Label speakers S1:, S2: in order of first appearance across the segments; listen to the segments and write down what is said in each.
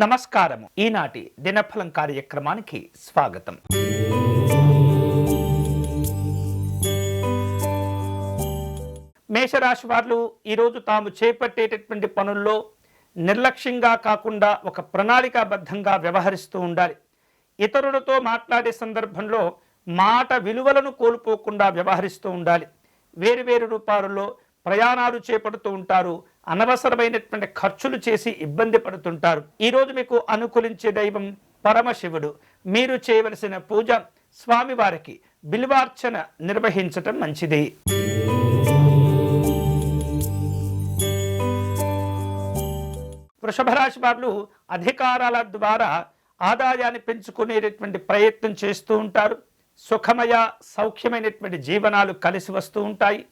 S1: నమస్కారము. ఈనాటి దినఫలం కార్యక్రమానికి స్వాగతం. మేషరాశి వారు ఈరోజు తాము చేపట్టేటటువంటి పనుల్లో నిర్లక్ష్యంగా కాకుండా ఒక ప్రణాళికాబద్ధంగా వ్యవహరిస్తూ ఉండాలి. ఇతరులతో మాట్లాడే సందర్భంలో మాట విలువలను కోల్పోకుండా వ్యవహరిస్తూ ఉండాలి. వేరు వేరు రూపాలలో ప్రయాణాలు చేపడుతూ ఉంటారు అనవసరమైనటువంటి ఖర్చులు చేసి ఇబ్బంది పడుతుంటారు. ఈరోజు మీకు అనుకూలించే దైవం పరమశివుడు. మీరు చేయవలసిన పూజ స్వామివారికి బిల్వార్చన నిర్వహించటం మంచిది. వృషభరాశి వారు అధికారాల ద్వారా ఆదాయాన్ని పెంచుకునేటటువంటి ప్రయత్నం చేస్తూ ఉంటారు. సుఖమయ సౌఖ్యమైనటువంటి జీవనాలు కలిసి వస్తూ ఉంటాయి.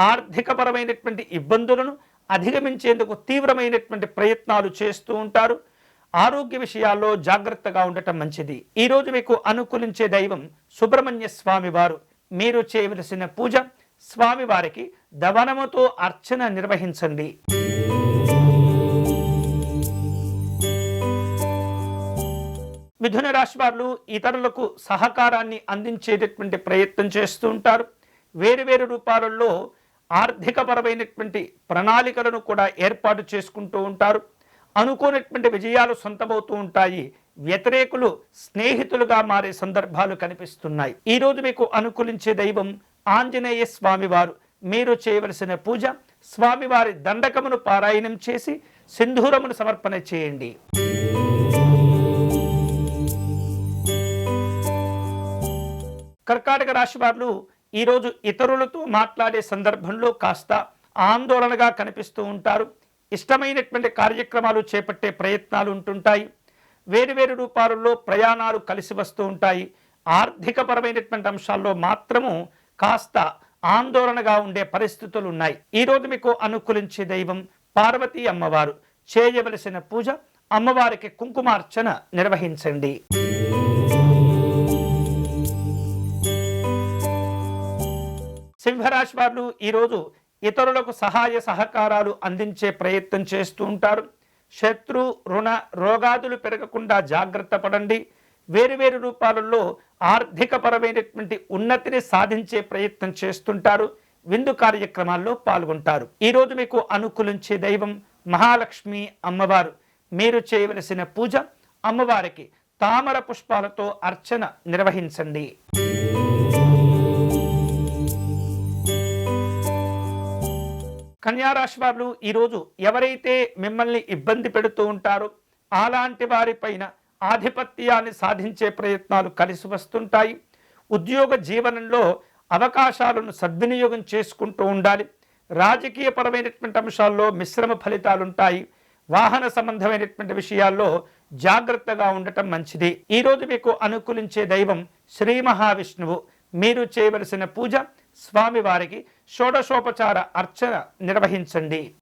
S1: ఆర్థికపరమైనటువంటి ఇబ్బందులను అధిగమించేందుకు తీవ్రమైనటువంటి ప్రయత్నాలు చేస్తూ ఉంటారు. ఆరోగ్య విషయాల్లో జాగ్రత్తగా ఉండటం మంచిది. ఈరోజు మీకు అనుకూలించే దైవం సుబ్రహ్మణ్య స్వామి వారు. మీరు చేయవలసిన పూజ స్వామివారికి దవనముతో అర్చన నిర్వహించండి. మిథున రాశి వారు ఇతరులకు సహకారాన్ని అందించేటటువంటి ప్రయత్నం చేస్తూ ఉంటారు. వేరు వేరు రూపాలలో ఆర్థికపరమైనటువంటి ప్రణాళికలను కూడా ఏర్పాటు చేసుకుంటూ ఉంటారు. అనుకోనటువంటి విజయాలు సొంతమవుతూ ఉంటాయి. వ్యతిరేకులు స్నేహితులుగా మారే సందర్భాలు కనిపిస్తున్నాయి. ఈరోజు మీకు అనుకూలించే దైవం ఆంజనేయ స్వామివారు. మీరు చేయవలసిన పూజ స్వామివారి దండకమును పారాయణం చేసి సింధూరమును సమర్పణ చేయండి. కర్కాటక రాశి వారు ఈరోజు ఇతరులతో మాట్లాడే సందర్భంలో కాస్త ఆందోళనగా కనిపిస్తూ ఉంటారు. ఇష్టమైనటువంటి కార్యక్రమాలు చేపట్టే ప్రయత్నాలు ఉంటుంటాయి. వేరు వేరు రూపాలలో ప్రయాణాలు కలిసి వస్తూ ఉంటాయి. ఆర్థికపరమైనటువంటి అంశాల్లో మాత్రము కాస్త ఆందోళనగా ఉండే పరిస్థితులు ఉన్నాయి. ఈరోజు మీకు అనుకూలించే దైవం పార్వతీ అమ్మవారు. చేయవలసిన పూజ అమ్మవారికి కుంకుమార్చన నిర్వహించండి. సింహరాశి వారు ఈరోజు ఇతరులకు సహాయ సహకారాలు అందించే ప్రయత్నం చేస్తూ ఉంటారు. శత్రు రుణ రోగాదులు పెరగకుండా జాగ్రత్త పడండి. వేరువేరు రూపాలలో ఆర్థికపరమైనటువంటి ఉన్నతిని సాధించే ప్రయత్నం చేస్తుంటారు. విందు కార్యక్రమాల్లో పాల్గొంటారు. ఈరోజు మీకు అనుకూలించే దైవం మహాలక్ష్మి అమ్మవారు. మీరు చేయవలసిన పూజ అమ్మవారికి తామర పుష్పాలతో అర్చన నిర్వహించండి. కన్యారాశి వారు ఈరోజు ఎవరైతే మిమ్మల్ని ఇబ్బంది పెడుతూ ఉంటారో అలాంటి వారిపైన ఆధిపత్యాన్ని సాధించే ప్రయత్నాలు కలిసి వస్తుంటాయి. ఉద్యోగ జీవనంలో అవకాశాలను సద్వినియోగం చేసుకుంటూ ఉండాలి. రాజకీయపరమైనటువంటి అంశాల్లో మిశ్రమ ఫలితాలు ఉంటాయి వాహన సంబంధమైనటువంటి విషయాల్లో జాగ్రత్తగా ఉండటం మంచిది. ఈరోజు మీకు అనుకూలించే దైవం శ్రీ మహావిష్ణువు. మీరు చేయవలసిన పూజ స్వామివారికి షోడశోపచార అర్చన నిర్వహించండి.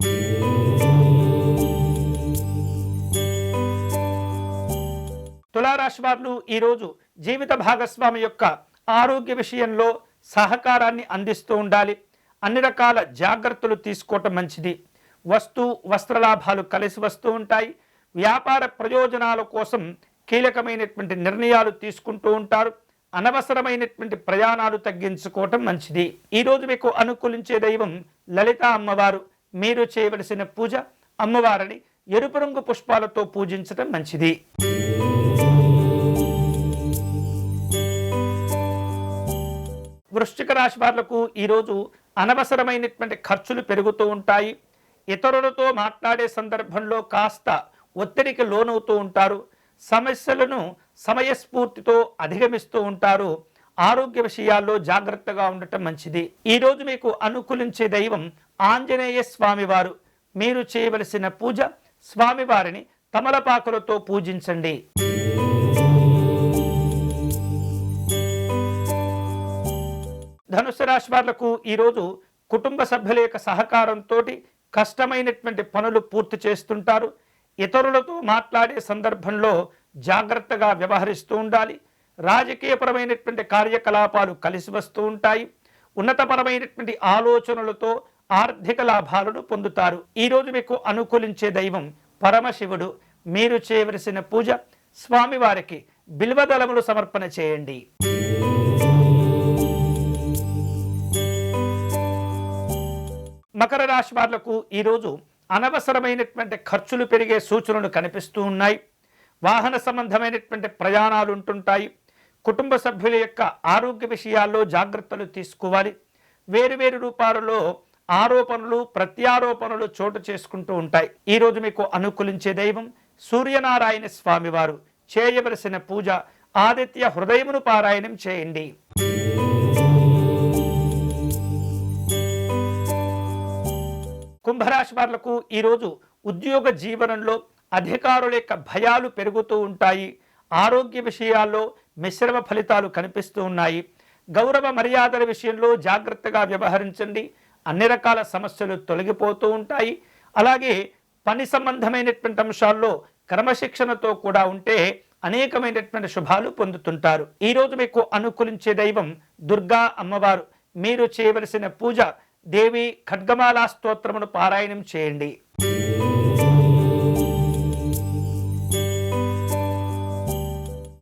S1: తులారాశి వారు ఈరోజు జీవిత భాగస్వామి యొక్క ఆరోగ్య విషయంలో సహకారాన్ని అందిస్తూ ఉండాలి. అన్ని రకాల జాగ్రత్తలు తీసుకోవటం మంచిది. వస్తు వస్త్రలాభాలు కలిసి వస్తూ ఉంటాయి. వ్యాపార ప్రయోజనాల కోసం కీలకమైనటువంటి నిర్ణయాలు తీసుకుంటూ ఉంటారు. అనవసరమైనటువంటి ప్రయాణాలు తగ్గించుకోవటం మంచిది. ఈరోజు మీకు అనుకూలించే దైవం లలిత అమ్మవారు. మీరు చేయవలసిన పూజ అమ్మవారిని ఎరుపు రంగు పుష్పాలతో పూజించటం మంచిది. వృశ్చిక రాశి వాళ్ళకు ఈరోజు అనవసరమైనటువంటి ఖర్చులు పెరుగుతూ ఉంటాయి. ఇతరులతో మాట్లాడే సందర్భంలో కాస్త ఒత్తిడికి లోనవుతూ ఉంటారు. సమస్యలను సమయస్ఫూర్తితో అధిగమిస్తూ ఉంటారు. ఆరోగ్య విషయాల్లో జాగ్రత్తగా ఉండటం మంచిది. ఈరోజు మీకు అనుకూలించే దైవం ఆంజనేయ స్వామివారు. మీరు చేయవలసిన పూజ స్వామివారిని తమలపాకులతో పూజించండి. ధనుసు రాశి వాళ్ళకు ఈరోజు కుటుంబ సభ్యుల యొక్క సహకారంతో కష్టమైనటువంటి పనులు పూర్తి చేస్తుంటారు. ఇతరులతో మాట్లాడే సందర్భంలో జాగ్రత్తగా వ్యవహరిస్తూ ఉండాలి. రాజకీయపరమైనటువంటి కార్యకలాపాలు కలిసి వస్తూ ఉంటాయి. ఉన్నతపరమైనటువంటి ఆలోచనలతో ఆర్థిక లాభాలను పొందుతారు. ఈరోజు మీకు అనుకూలించే దైవం పరమశివుడు. మీరు చేయవలసిన పూజ స్వామివారికి బిల్వదళములు సమర్పణ చేయండి. మకర రాశి వాళ్ళకు ఈరోజు అనవసరమైనటువంటి ఖర్చులు పెరిగే సూచనలు కనిపిస్తూ ఉన్నాయి. వాహన సంబంధమైనటువంటి ప్రయాణాలు ఉంటుంటాయి. కుటుంబ సభ్యుల యొక్క ఆరోగ్య విషయాల్లో జాగ్రత్తలు తీసుకోవాలి. వేరువేరు రూపాలలో ఆరోపణలు ప్రత్యారోపణలు చోటు చేసుకుంటూ ఉంటాయి. ఈరోజు మీకు అనుకూలించే దైవం సూర్యనారాయణ స్వామివారు. చేయవలసిన పూజ ఆదిత్య హృదయమును పారాయణం చేయండి. కుంభరాశి వాళ్ళకు ఈరోజు ఉద్యోగ జీవనంలో అధికారుల యొక్క భయాలు పెరుగుతూ ఉంటాయి. ఆరోగ్య విషయాల్లో మిశ్రమ ఫలితాలు కనిపిస్తూ ఉన్నాయి. గౌరవ మర్యాదల విషయంలో జాగ్రత్తగా వ్యవహరించండి. అన్ని రకాల సమస్యలు తొలగిపోతూ ఉంటాయి. అలాగే పని సంబంధమైనటువంటి అంశాల్లో క్రమశిక్షణతో కూడా ఉంటే అనేకమైనటువంటి శుభాలు పొందుతుంటారు. ఈరోజు మీకు అనుకూలించే దైవం దుర్గా అమ్మవారు. మీరు చేయవలసిన పూజ దేవి ఖడ్గమాలా స్తోత్రమును పారాయణం చేయండి.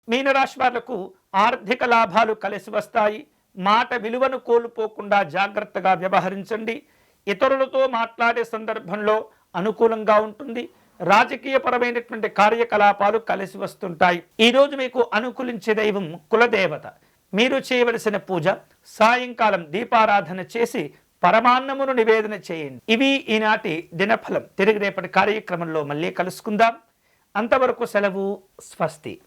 S1: మీనరాశి వాళ్ళకు ఆర్థిక లాభాలు కలిసి వస్తాయి. మాట విలువను కోల్పోకుండా జాగ్రత్తగా వ్యవహరించండి. ఇతరులతో మాట్లాడే సందర్భంలో అనుకూలంగా ఉంటుంది. రాజకీయపరమైనటువంటి కార్యకలాపాలు కలిసి వస్తుంటాయి. ఈరోజు మీకు అనుకూలించే దైవం కులదేవత. మీరు చేయవలసిన పూజ సాయంకాలం దీపారాధన చేసి పరమాన్నమును నివేదన చేయండి. ఇవి ఈనాటి దినఫలం. తిరిగి రేపటి కార్యక్రమంలో మళ్ళీ కలుసుకుందాం. అంతవరకు సెలవు స్వస్తి.